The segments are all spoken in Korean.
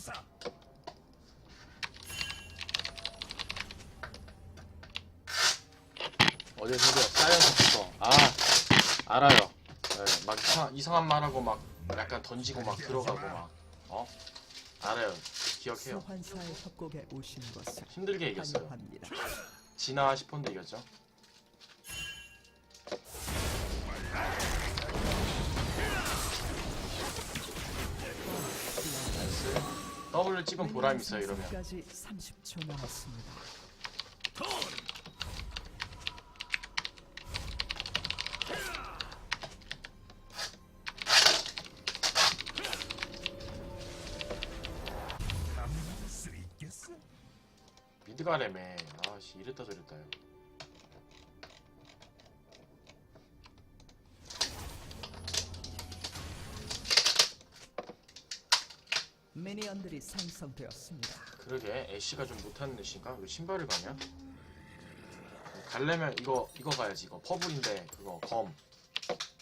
어서 어제 새벽 사이언스부터 아 알아요. 네, 막 이상, 이상한 말하고 막 약간 던지고 막 들어가고 막 어? 알아요. 기억해요. 소환사의 협곡에 오신 것을 힘들게 이겼어요. 환영합니다. 지나 싶은데 이겼죠 W 찍은 보람 있어요 이러면 까지 30초 남았습니다. 감당할 수 있겠어? 미드 가래매 아씨 이랬다 저랬다 미니언들이 생성되었습니다. 그러게 애쉬가 좀 못하는 애쉬인가? 왜 신발을 가냐? 갈려면 이거 이거 가야지 이거 퍼블인데 그거 검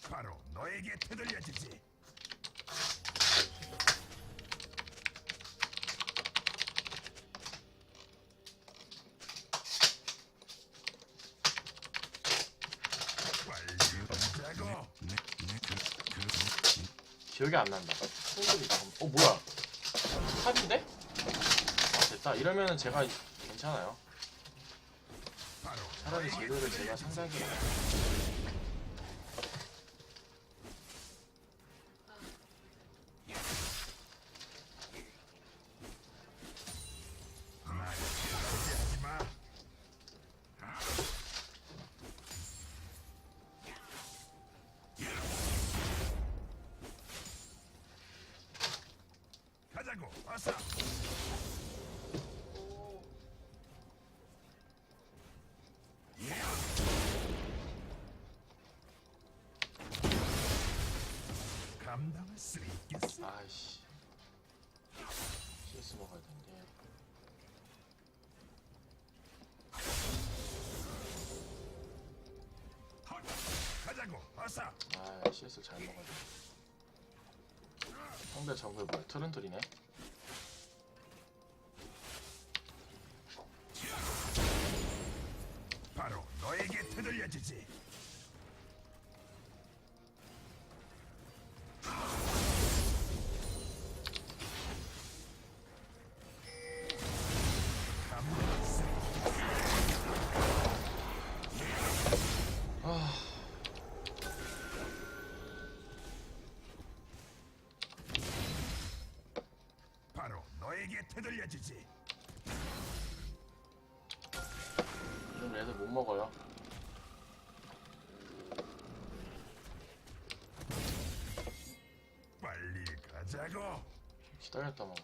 바로 너에게 되돌려주지. 빨리 가자고. 기억이 안 난다. 어 뭐야 탑인데? 아 됐다. 이러면은 제가 괜찮아요. 차라리 제도를 제가 상상해 날 가자고. 어서. 감당할 수 있겠어? 아이씨 CS 먹어야 되는데 헛! 가자고. 어서. 아 CS 잘 먹어야 돼 상대 정글 뭐야 트렌들이네 되돌려주지. 바로 너에게 되돌려주지. 기다렸다 먹어.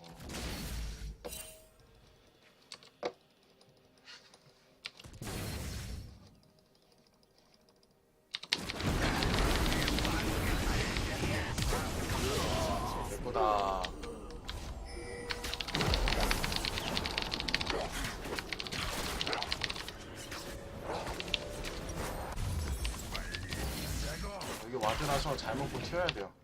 여기 와드 나서 잘 먹고 튀어야 돼요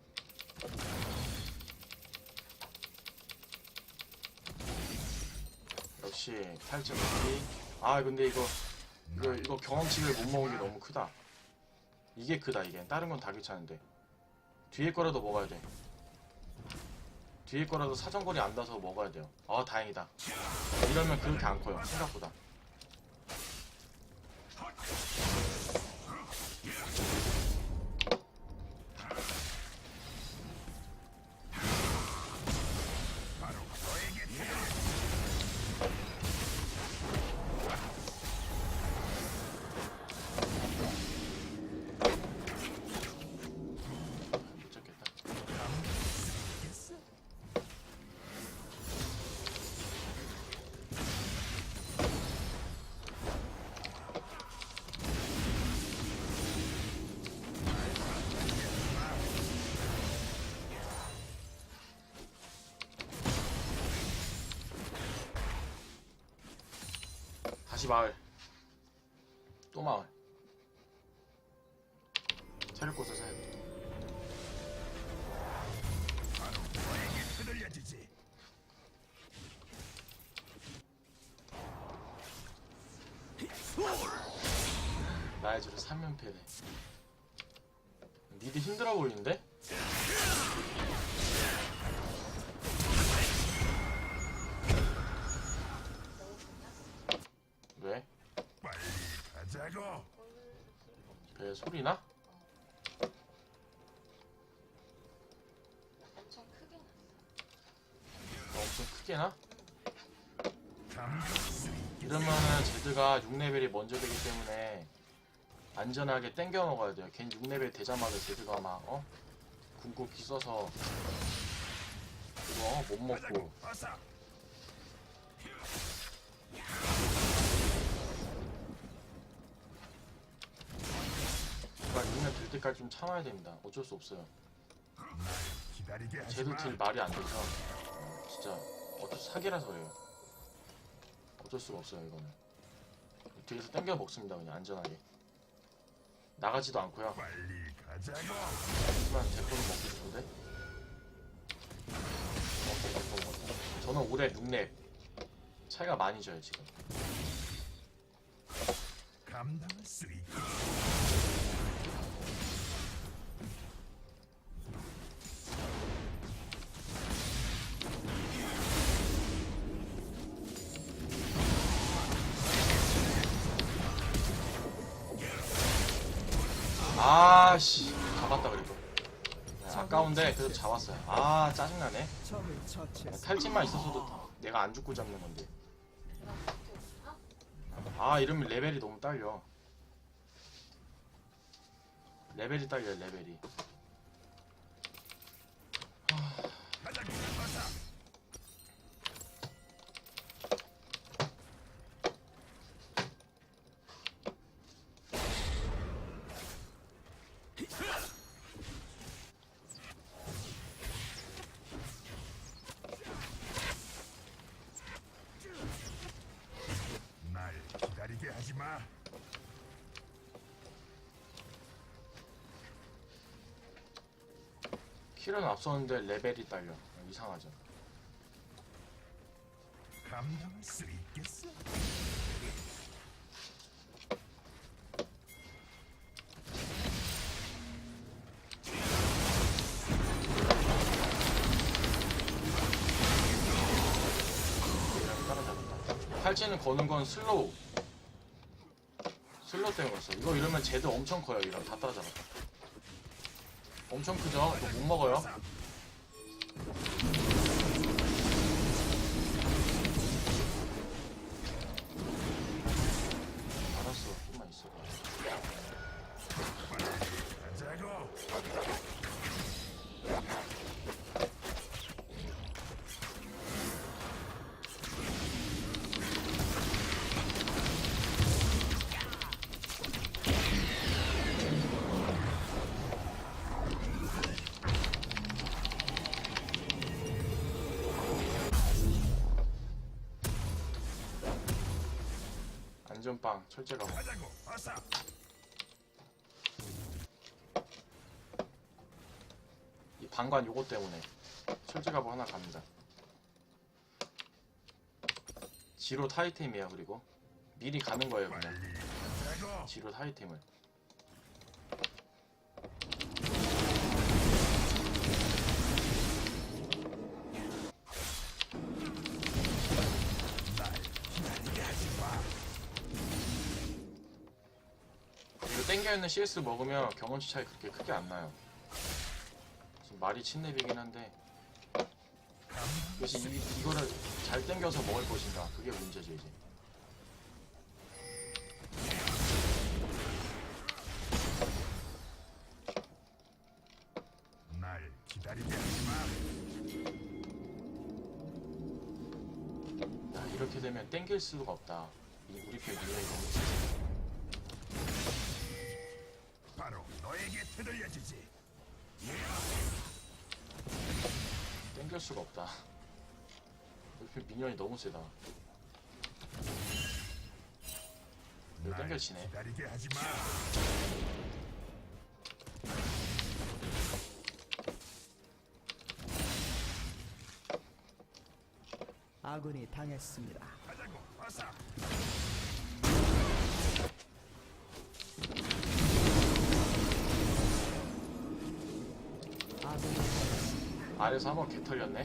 역시 탈진 먹기 아 근데 이거 이거, 이거 경험치를 못 먹은 게 너무 크다. 이게 크다 이게. 다른 건다 괜찮은데. 뒤에 거라도 먹어야 돼. 뒤에 거라도 사정거리 안 닿아서 먹어야 돼요. 아 다행이다. 이러면 그렇게 안 커요. 생각보다 다시 마을 또 마을 체력 곳에서야. 나의 줄을 3연패네 니들 힘들어 보이는데? 소리나? 엄청 크게 났어. 엄청 크게 나? 이러면은 제드가 6레벨이 먼저 되기 때문에 안전하게 땡겨 먹어야 돼요. 괜히 6레벨 되자마자 제드가 막 어? 궁극기 써서 그거 못 먹고 때까지 좀 참아야 됩니다. 어쩔 수 없어요. 마. 딜 말이 안 돼서 진짜 어쩔 수 사기라서 그래요. 어쩔 수가 없어요 이거는. 뒤에서 땡겨 먹습니다 그냥 안전하게. 나가지도 않고요. 하지만 제 거는 먹고 싶은데. 어, 제거 먹었다. 저는 올해 6렙 차이가 많이 져요 지금. 감당할 수 있게. 네, 아까운데 그래도 잡았어요. 아 짜증나네. 탈진만 있었어도 내가 안 죽고 잡는 건데. 아 이러면 레벨이 너무 딸려. 레벨이 딸려 레벨이. 가 킬은 앞섰는데 레벨이 딸려. 이상하죠. 감당할 수 있겠어? 팔찌는 거는 건 슬로우. 슬로우 때문에 그랬어. 이거 이러면 제드 엄청 커요. 이런 다 따라잡았다. 엄청 크죠? 이거 못 먹어요. 안전빵 철제가. 이 방관 요거 때문에 철제가뭐 하나 갑니다. 지로 타이템이에요 그리고 미리 가는 거예요 그냥. 지로 타이템을 땡겨있는 CS 먹으면 경험치 차이 그렇게 크게 안 나요. 지금 말이 친내비긴 한데. 대신 이, 이거를 잘 땡겨서 먹을 것인가? 그게 문제죠 이제. 날 기다리게 하지 마. 야 이렇게 되면 땡길 수가 없다. 이 우리 편 미래가 너무 너에게 되돌려주지. 땡길 수가 없다 편 미니언이 너무 세다 이거 날 땡겨지네 기다리게 하지 마. 아군이 당했습니다. 아래서 한 번 개 털렸네.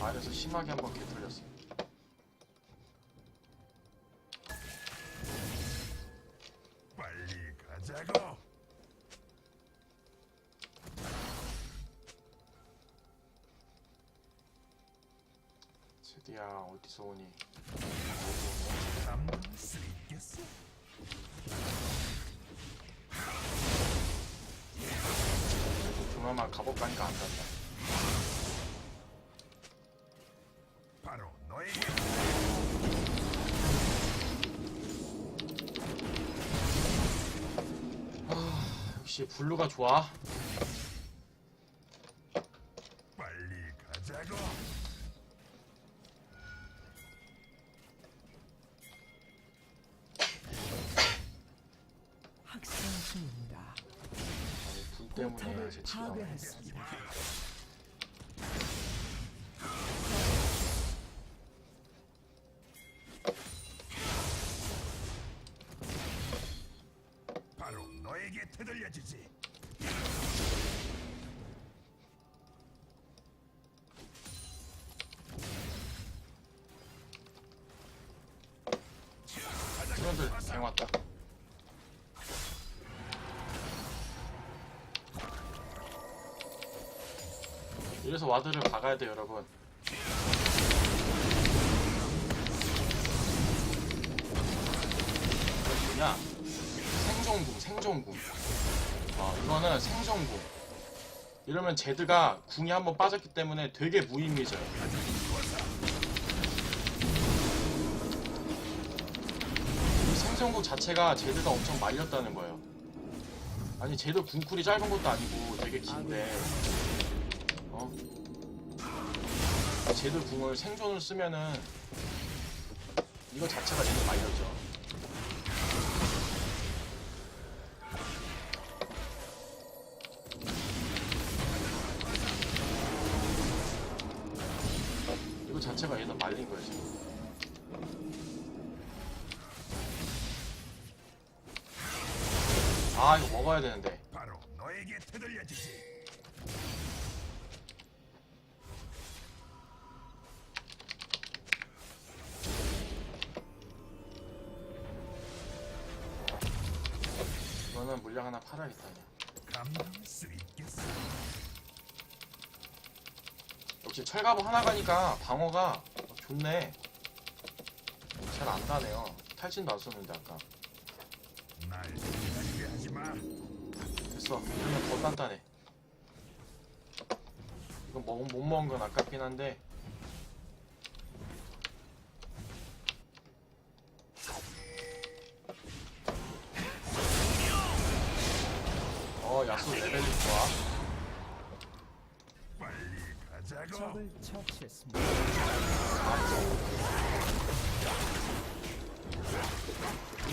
아래서 심하게 한 번 개 털렸어. 빨리 가자고. 세디야 어디서 오니? 조만만 갑옷 가니까 안 간다. 바로 너에게 역시 블루가 좋아. 때문에 포탑을 제 치가 나오 와드를 박아야 돼 여러분. 뭐냐? 생존궁, 생존궁. 어, 이거는 생존궁. 이러면 제드가 궁이 한번 빠졌기 때문에 되게 무의미해져요. 이 생성국 자체가 제드가 엄청 말렸다는 거예요. 아니 제드 궁쿨이 짧은 것도 아니고 되게 긴데 어? 제드 궁을 생존을 쓰면은 이거 자체가 제드 말렸죠. 이거 자체가 얘는 말린 거예요 지금. 아 이거 먹어야 되는데 바로 너에게 되돌려주지. 이거는 물량 하나 팔아야겠다 그냥. 감당할 수 있겠어? 역시 철갑은 하나 가니까 방어가 좋네 잘안 다네요 탈진도 안 썼는데 아까 날 하지 마. 됐어 이러면 더 단단해 이거 먹, 못 먹은 건 아깝긴 한데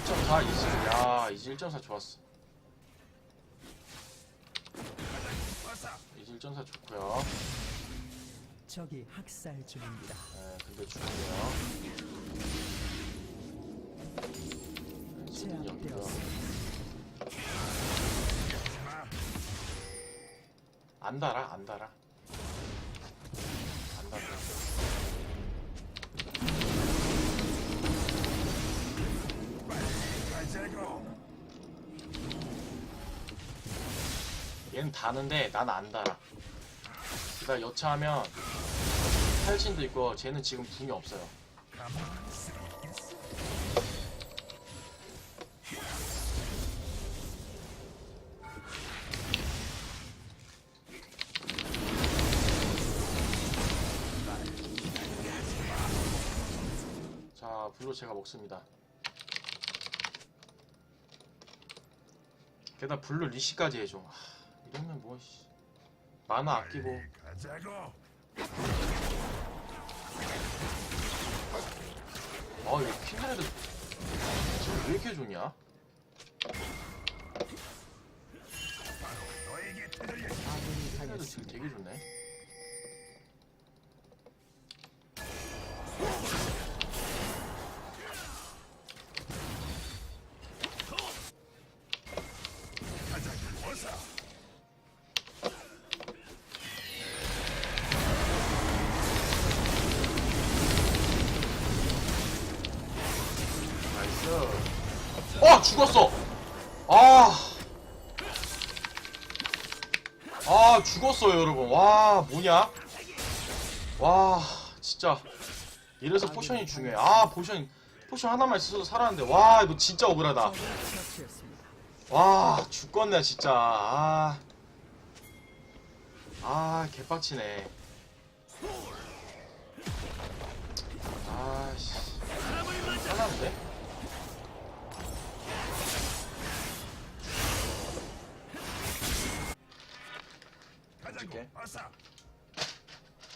1.4 이지 야 이지 1.4 좋았어 이지 1.4 좋고요 적이 학살 중입니다. 네, 근데 죽네요 제압되었습니다. 하지 마. 안 달아 안 달아 얘는 다는데 난 안 달아 그러니까 여차하면 탈진도 있고 쟤는 지금 궁이 없어요? 자 블루 제가 먹습니다 게다가 블루 리시까지 해줘 하, 이러면 뭐 씨. 만화 아끼고. 아 이거 퀸드레드 지금 왜 이렇게 좋냐? 아군이 퀸드레드 지금. 되게 좋네 어 죽었어. 아. 아 죽었어요 여러분. 와 뭐냐? 와 진짜. 이래서 포션이 중요해. 아 포션 포션 하나만 있어도 살았는데. 와 이거 진짜 억울하다. 와 죽겠네 진짜. 아, 아 개빡치네. 아씨. 살았는데? 어서.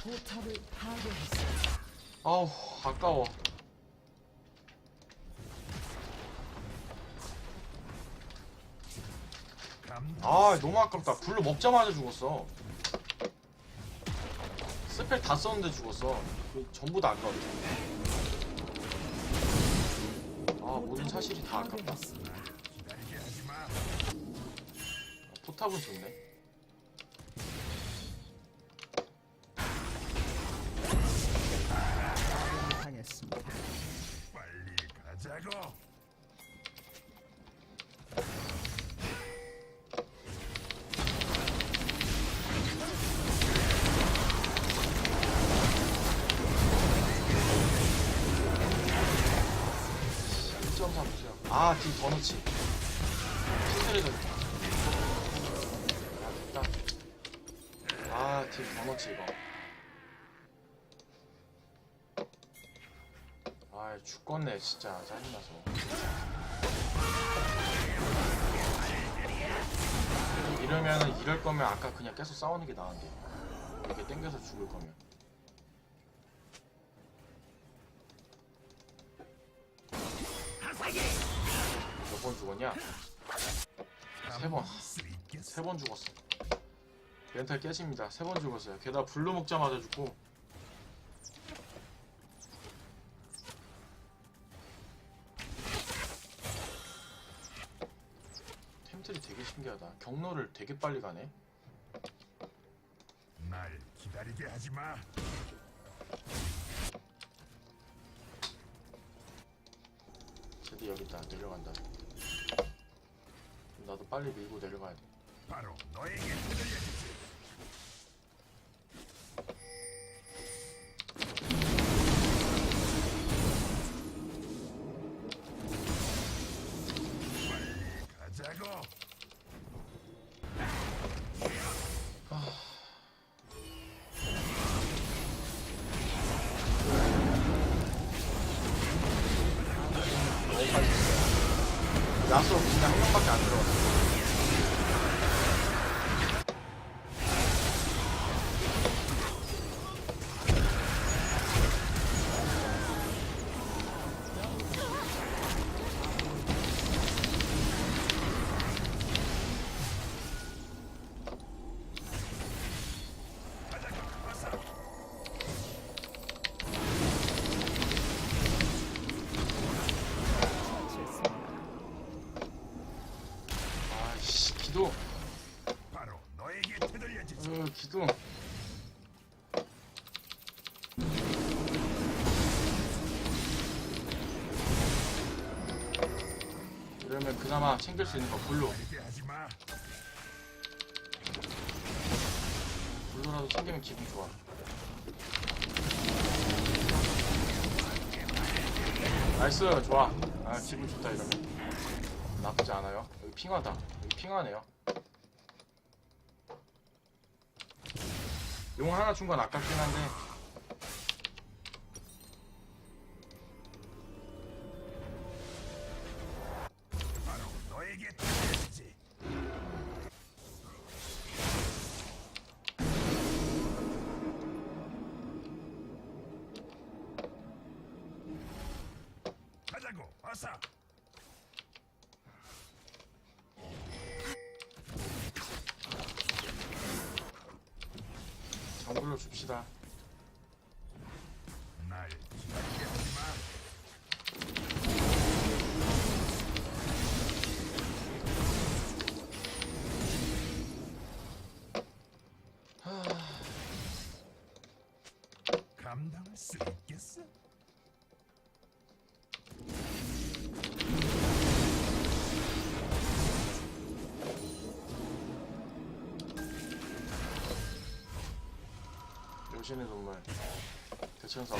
포탑을 파괴했습니다. 아우 아까워. 감. 아 너무 아깝다. 불로 먹자마자 죽었어. 스펠 다 썼는데 죽었어. 그 전부 다 아까워. 아 모든 사실이 다 아깝다. 포탑은 좋네 아 죽겠네 진짜 짜증나서 이러면은 이럴 거면 아까 그냥 계속 싸우는 게 나은데 이렇게 땡겨서 죽을 거면 몇 번 죽었냐? 세 번. 수 있겠어. 세번 죽었어. 멘탈 깨집니다. 세 번 죽었어요. 게다가 불로 먹자마자 죽고. 경로를 되게 빨리 가네. 날 기다리게 하지 마. 제디 여기 있다. 내려간다. 나도 빨리 밀고 내려가야 돼. 바로 너에게 들려주지. 그나마 챙길 수 있는 거 마. 불로라도 챙기면 기분 좋아. 나이스, 좋아. 아, 기분 좋다, 이러면. 나쁘지 않아요. 여기 핑하다. 여기 핑하네요. 용 하나 준 건 아깝긴 한데. 가자고. 어서. 정글로 줍시다. 수 있겠어? 당신의 정말 대천사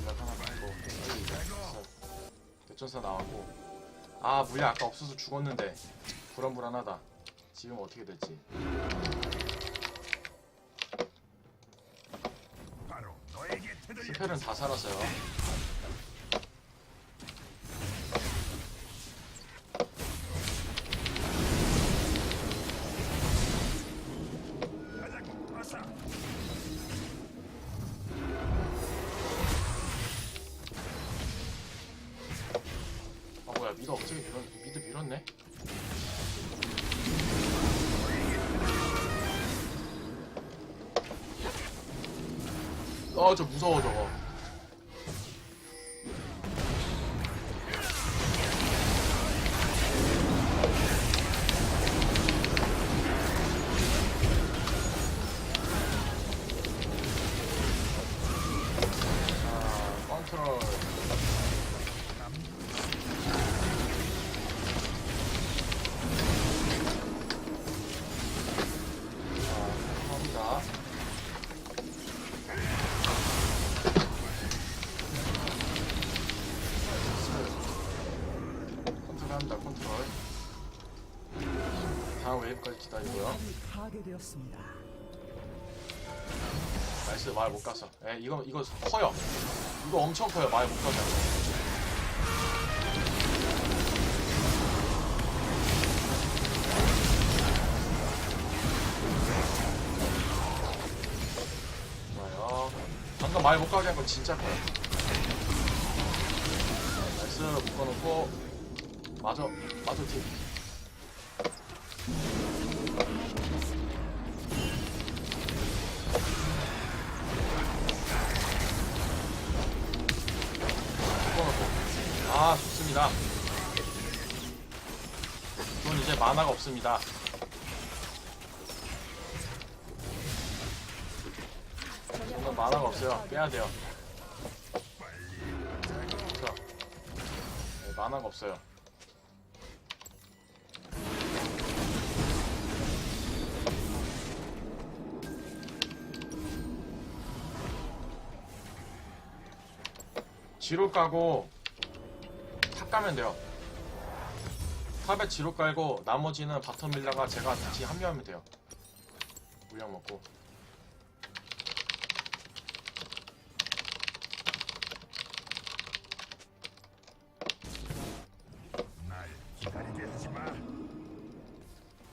물약 하나 말고 대천사 나왔고. 아 물약 아까 없어서 죽었는데 불안불안하다. 지금 어떻게 될지. 스펠은 다 살았어요 아저 무서워 저거 파괴되었습니다. 나이스 말못 갔어. 에 이거 이거 커요. 이거 엄청 커요. 말 못 가서. 좋아요. 방금 말 못 가게 한 건 진짜 커요. 나이스 묶어놓고 마저 마저 팀. 없습니다. 저는 만화가 없어요. 빼야 돼요. 자, 네, 만화가 없어요. 지로 까고 탑 가면 돼요. 탑에 지로 깔고 나머지는 바텀 밀다가 제가 같이 합류하면 돼요. 물량 먹고.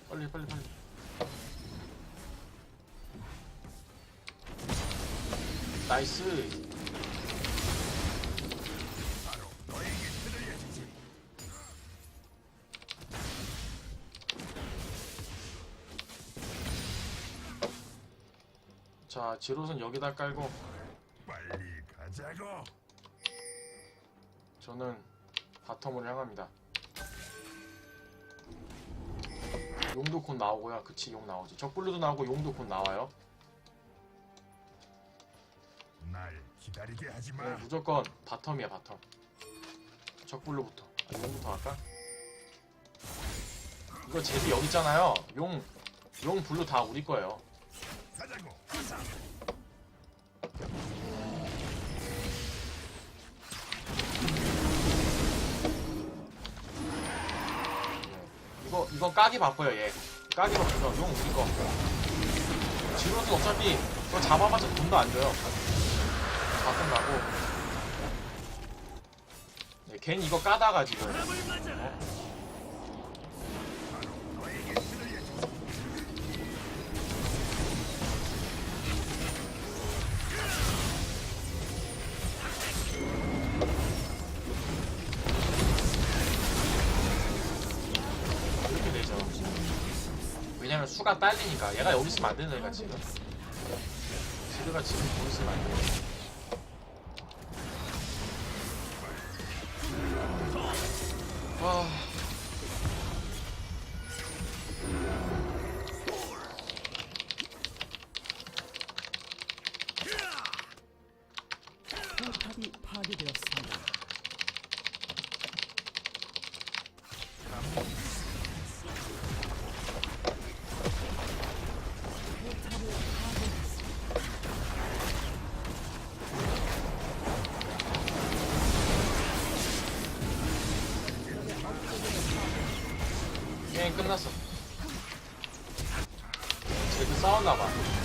빨리 빨리 빨리. 나이스. 지로선 여기다 깔고 빨리 가자고 저는 바텀으로 향합니다. 용도 곧 나오고요. 그치 용 나오지. 적블루도 나오고 용도 곧 나와요. 날 기다리게 하지 마 네, 무조건 바텀이야 바텀. 적블루부터. 아, 용부터 할까? 이거 제비 여기 있잖아요. 용, 용 블루 다 우리 거예요. 가자고 네. 이거 이거 까기 바빠요 얘. 까기 바빠서 용 우리 거. 지로는 어차피 그거 잡아봤자 돈도 안 줘요. 다 끝나고. 네, 괜히 이거 까다가 지금. 어? 수가 딸리니까 얘가 여기 안 되는 애가 지금. 지드가 지금 거기 있으면 안 돼. 게임 끝났어. 쟤도 싸웠나봐.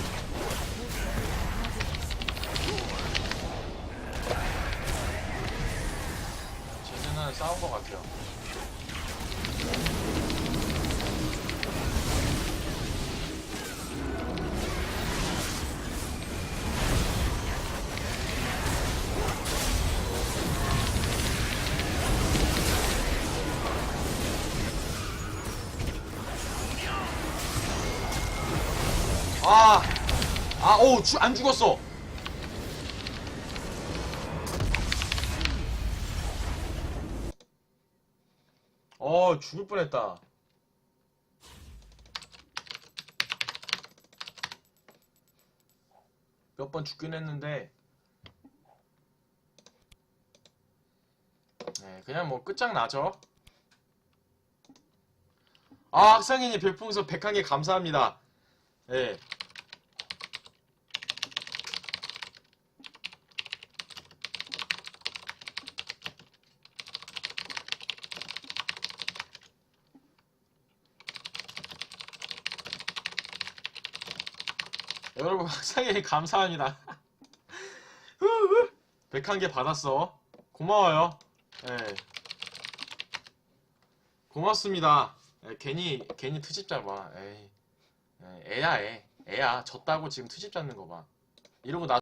오, 주, 안 죽었어. 어, 죽을 뻔했다. 몇 번 죽긴 했는데, 네, 그냥 뭐 끝장나죠. 아, 학상인이 별풍선 101개 감사합니다. 예. 여 상해 감사합니다. 101개 받았어. 고마워요. 예. 고맙습니다. 예, 괜히 괜히 트집 잡아. 에이. 예, 애야 애. 애야. 졌다고 지금 트집 잡는 거 봐. 이러고 나